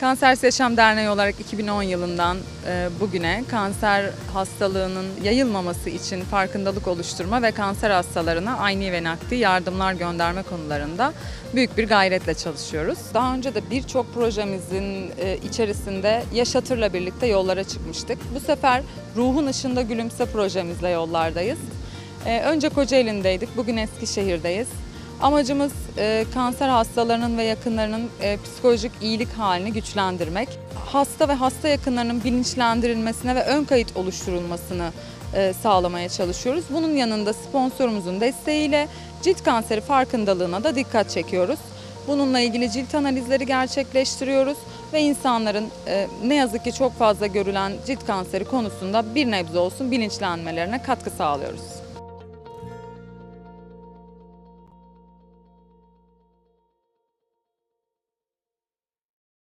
Kanser Yaşam Derneği olarak 2010 yılından e, bugüne kanser hastalığının yayılmaması için farkındalık oluşturma ve kanser hastalarına aynı ve nakdi yardımlar gönderme konularında büyük bir gayretle çalışıyoruz. Daha önce de birçok projemizin e, içerisinde Yaşatır'la birlikte yollara çıkmıştık. Bu sefer Ruhun Işığında Gülümse projemizle yollardayız. E, Önce Kocaeli'ndeydik, bugün Eskişehir'deyiz. Amacımız e, kanser hastalarının ve yakınlarının e, psikolojik iyilik halini güçlendirmek. Hasta ve hasta yakınlarının bilinçlendirilmesine ve ön kayıt oluşturulmasını e, sağlamaya çalışıyoruz. Bunun yanında sponsorumuzun desteğiyle cilt kanseri farkındalığına da dikkat çekiyoruz. Bununla ilgili cilt analizleri gerçekleştiriyoruz ve insanların ne yazık ki çok fazla görülen cilt kanseri konusunda bir nebze olsun bilinçlenmelerine katkı sağlıyoruz.